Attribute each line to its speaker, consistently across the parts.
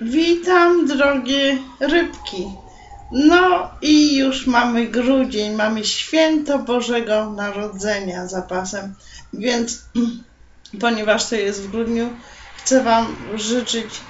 Speaker 1: Witam, drogie rybki. No i już mamy grudzień, mamy święto Bożego Narodzenia za pasem, więc ponieważ to jest w grudniu, chcę Wam życzyć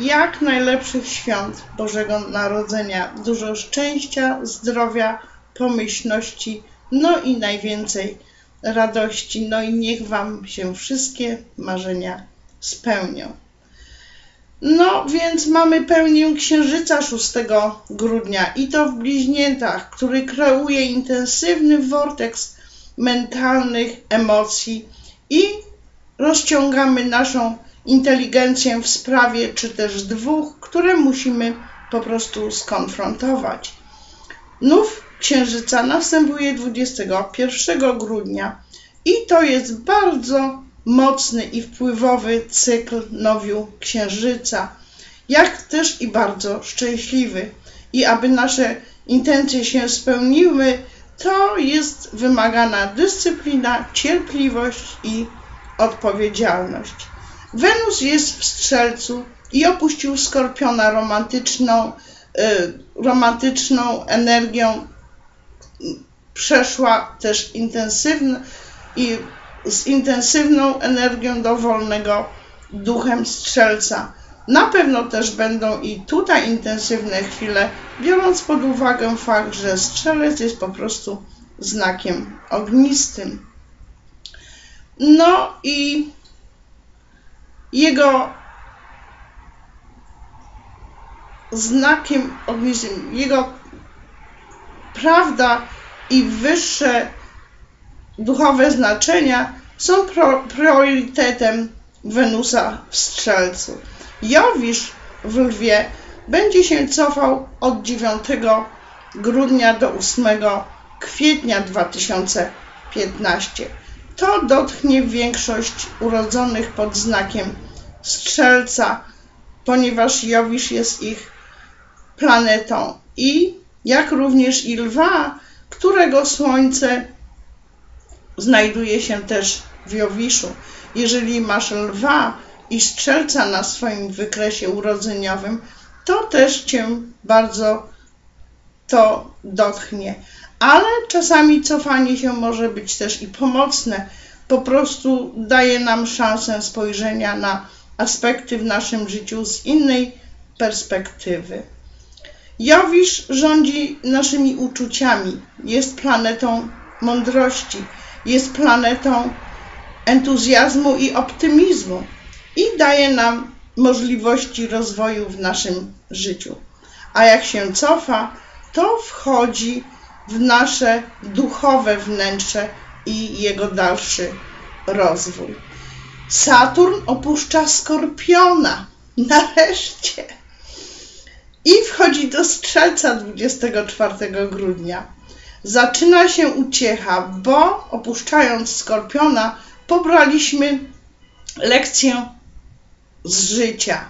Speaker 1: jak najlepszych świąt Bożego Narodzenia. Dużo szczęścia, zdrowia, pomyślności, no i najwięcej radości. No i niech Wam się wszystkie marzenia spełnią. No więc mamy pełnię księżyca 6 grudnia i to w bliźniętach, który kreuje intensywny worteks mentalnych emocji i rozciągamy naszą inteligencję w sprawie czy też dwóch, które musimy po prostu skonfrontować. Nów księżyca następuje 21 grudnia i to jest bardzo mocny i wpływowy cykl nowiu księżyca, jak też i bardzo szczęśliwy. I aby nasze intencje się spełniły, to jest wymagana dyscyplina, cierpliwość i odpowiedzialność. Wenus jest w strzelcu i opuścił skorpiona romantyczną, y, romantyczną energią. Przeszła też intensywną i z intensywną energią dowolnego duchem strzelca. Na pewno też będą i tutaj intensywne chwile, biorąc pod uwagę fakt, że strzelec jest po prostu znakiem ognistym. No i jego znakiem ognistym, jego prawda i wyższe duchowe znaczenia są pro, priorytetem Wenusa w Strzelcu. Jowisz w Lwie będzie się cofał od 9 grudnia do 8 kwietnia 2015. To dotknie większość urodzonych pod znakiem Strzelca, ponieważ Jowisz jest ich planetą i jak również i Lwa, którego Słońce znajduje się też w Jowiszu. Jeżeli masz lwa i strzelca na swoim wykresie urodzeniowym, to też cię bardzo to dotknie. Ale czasami cofanie się może być też i pomocne. Po prostu daje nam szansę spojrzenia na aspekty w naszym życiu z innej perspektywy. Jowisz rządzi naszymi uczuciami, jest planetą mądrości jest planetą entuzjazmu i optymizmu i daje nam możliwości rozwoju w naszym życiu. A jak się cofa, to wchodzi w nasze duchowe wnętrze i jego dalszy rozwój. Saturn opuszcza skorpiona. Nareszcie. I wchodzi do strzelca 24 grudnia zaczyna się uciecha, bo opuszczając skorpiona, pobraliśmy lekcję z życia.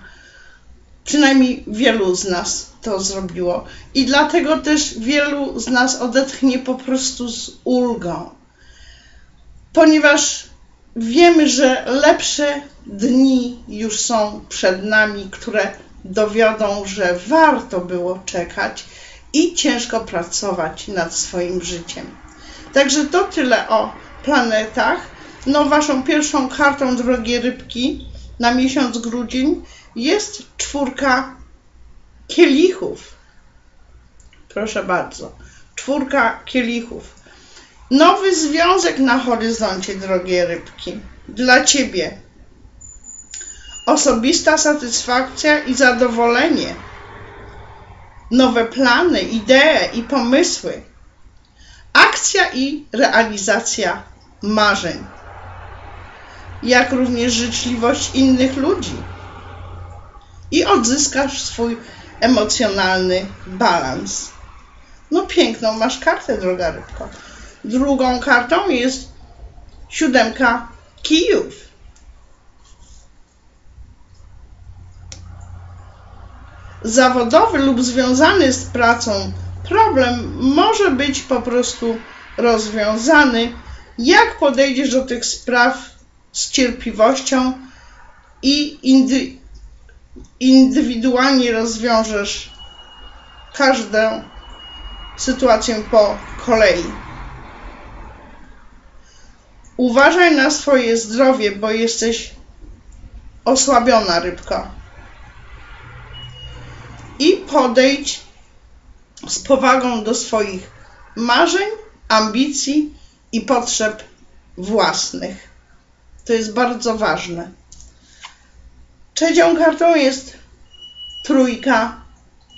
Speaker 1: Przynajmniej wielu z nas to zrobiło. I dlatego też wielu z nas odetchnie po prostu z ulgą. Ponieważ wiemy, że lepsze dni już są przed nami, które dowiodą, że warto było czekać i ciężko pracować nad swoim życiem. Także to tyle o planetach. No, waszą pierwszą kartą, drogie rybki, na miesiąc grudzień jest czwórka kielichów. Proszę bardzo. Czwórka kielichów. Nowy związek na horyzoncie, drogie rybki. Dla ciebie. Osobista satysfakcja i zadowolenie nowe plany, idee i pomysły, akcja i realizacja marzeń, jak również życzliwość innych ludzi i odzyskasz swój emocjonalny balans. No piękną masz kartę, droga rybko. Drugą kartą jest siódemka kijów. Zawodowy lub związany z pracą problem może być po prostu rozwiązany, jak podejdziesz do tych spraw z cierpliwością i, indy, indywidualnie rozwiążesz każdą sytuację po kolei. Uważaj na swoje zdrowie, bo jesteś osłabiona rybka. I podejdź z powagą do swoich marzeń, ambicji i potrzeb własnych. To jest bardzo ważne. Trzecią kartą jest trójka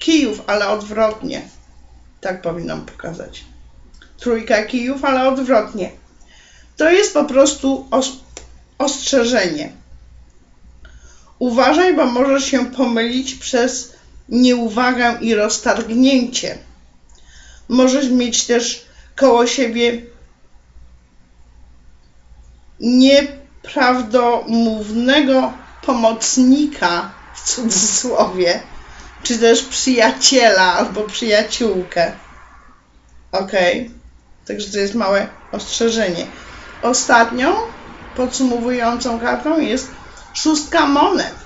Speaker 1: kijów, ale odwrotnie. Tak powinnam pokazać. Trójka kijów, ale odwrotnie. To jest po prostu os ostrzeżenie. Uważaj, bo możesz się pomylić przez nieuwagę i roztargnięcie. Możesz mieć też koło siebie nieprawdomównego pomocnika w cudzysłowie, czy też przyjaciela albo przyjaciółkę. Ok? Także to jest małe ostrzeżenie. Ostatnią podsumowującą kartą jest szóstka monet.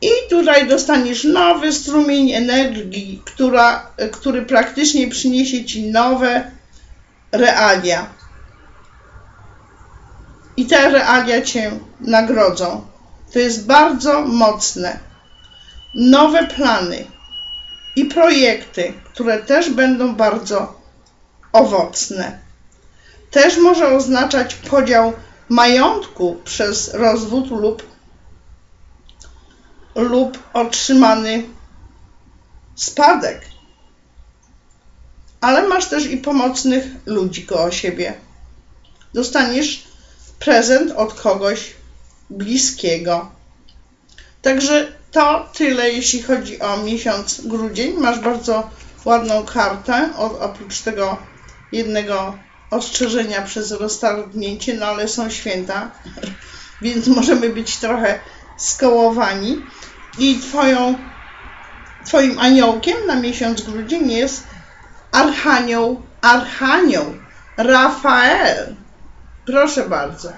Speaker 1: I tutaj dostaniesz nowy strumień energii, która, który praktycznie przyniesie ci nowe realia. I te realia cię nagrodzą. To jest bardzo mocne. Nowe plany i projekty, które też będą bardzo owocne. Też może oznaczać podział majątku przez rozwód lub lub otrzymany spadek. Ale masz też i pomocnych ludzi koło siebie. Dostaniesz prezent od kogoś bliskiego. Także to tyle, jeśli chodzi o miesiąc grudzień. Masz bardzo ładną kartę, oprócz tego jednego ostrzeżenia przez roztargnięcie, no ale są święta, więc możemy być trochę skołowani i twoją, twoim aniołkiem na miesiąc grudzień jest Archanioł, Archanioł, Rafael. Proszę bardzo.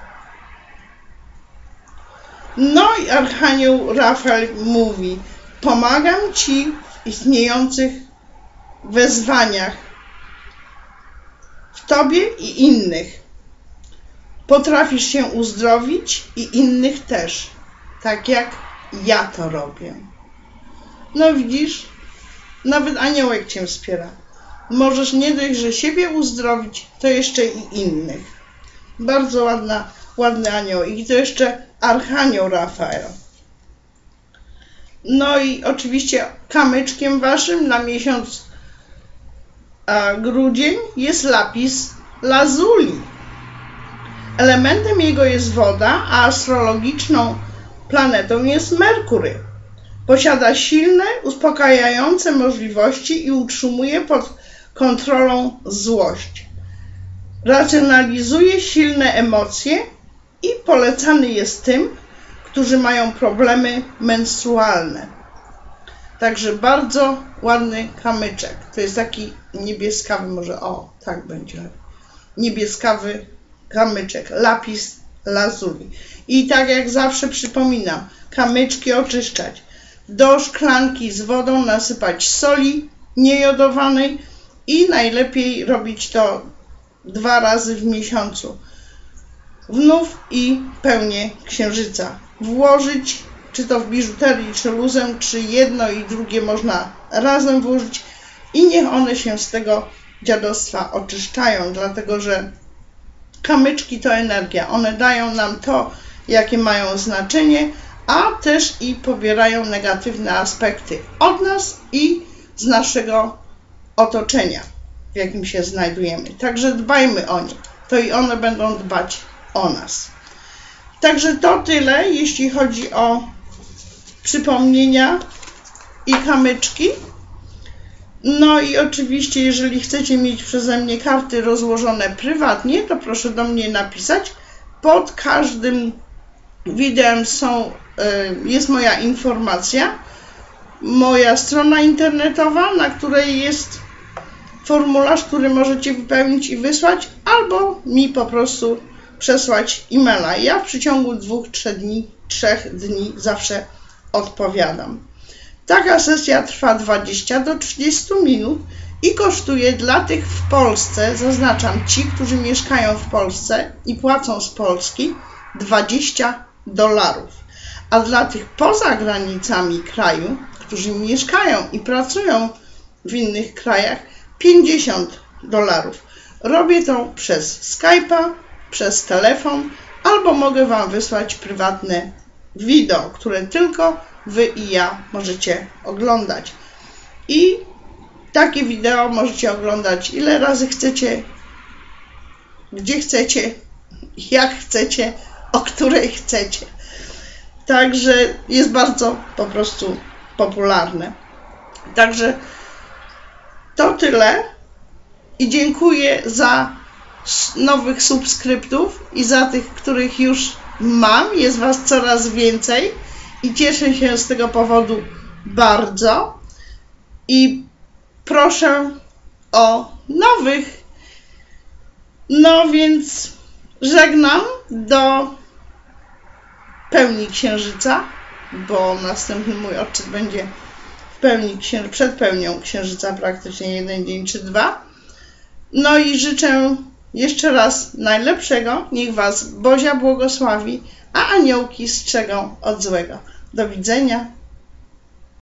Speaker 1: No i Archanioł Rafael mówi, pomagam Ci w istniejących wezwaniach w Tobie i innych. Potrafisz się uzdrowić i innych też, tak jak ja to robię. No widzisz, nawet aniołek cię wspiera. Możesz nie dość, że siebie uzdrowić, to jeszcze i innych. Bardzo ładna, ładny anioł. I to jeszcze archanioł Rafael. No i oczywiście kamyczkiem waszym na miesiąc grudzień jest lapis lazuli. Elementem jego jest woda, a astrologiczną planetą jest Merkury. Posiada silne, uspokajające możliwości i utrzymuje pod kontrolą złość. Racjonalizuje silne emocje i polecany jest tym, którzy mają problemy menstrualne. Także bardzo ładny kamyczek. To jest taki niebieskawy, może o, tak będzie. Niebieskawy kamyczek, lapis lazuli. I tak jak zawsze przypominam, kamyczki oczyszczać. Do szklanki z wodą nasypać soli niejodowanej i najlepiej robić to dwa razy w miesiącu. Wnów i pełnię księżyca. Włożyć, czy to w biżuterii, czy luzem, czy jedno i drugie można razem włożyć i niech one się z tego dziadostwa oczyszczają, dlatego że kamyczki to energia. One dają nam to, jakie mają znaczenie, a też i pobierają negatywne aspekty od nas i z naszego otoczenia, w jakim się znajdujemy. Także dbajmy o nie. To i one będą dbać o nas. Także to tyle, jeśli chodzi o przypomnienia i kamyczki. No i oczywiście, jeżeli chcecie mieć przeze mnie karty rozłożone prywatnie, to proszę do mnie napisać. Pod każdym wideo są, e, jest moja informacja, moja strona internetowa, na której jest formularz, który możecie wypełnić i wysłać, albo mi po prostu przesłać e-maila. Ja w przeciągu dwóch, trzech dni, trzech dni zawsze odpowiadam. Taka sesja trwa 20 do 30 minut i kosztuje dla tych w Polsce, zaznaczam ci, którzy mieszkają w Polsce i płacą z Polski, 20 dolarów. A dla tych poza granicami kraju, którzy mieszkają i pracują w innych krajach, 50 dolarów. Robię to przez Skype'a, przez telefon, albo mogę Wam wysłać prywatne wideo, które tylko Wy i ja możecie oglądać. I takie wideo możecie oglądać ile razy chcecie, gdzie chcecie, jak chcecie, o której chcecie. Także jest bardzo po prostu popularne. Także to tyle i dziękuję za nowych subskryptów i za tych, których już mam. Jest Was coraz więcej i cieszę się z tego powodu bardzo. I proszę o nowych. No więc żegnam do pełni księżyca, bo następny mój odczyt będzie w pełni przed pełnią księżyca praktycznie jeden dzień czy dwa. No i życzę jeszcze raz najlepszego. Niech Was Bozia błogosławi, a aniołki strzegą od złego. Do widzenia.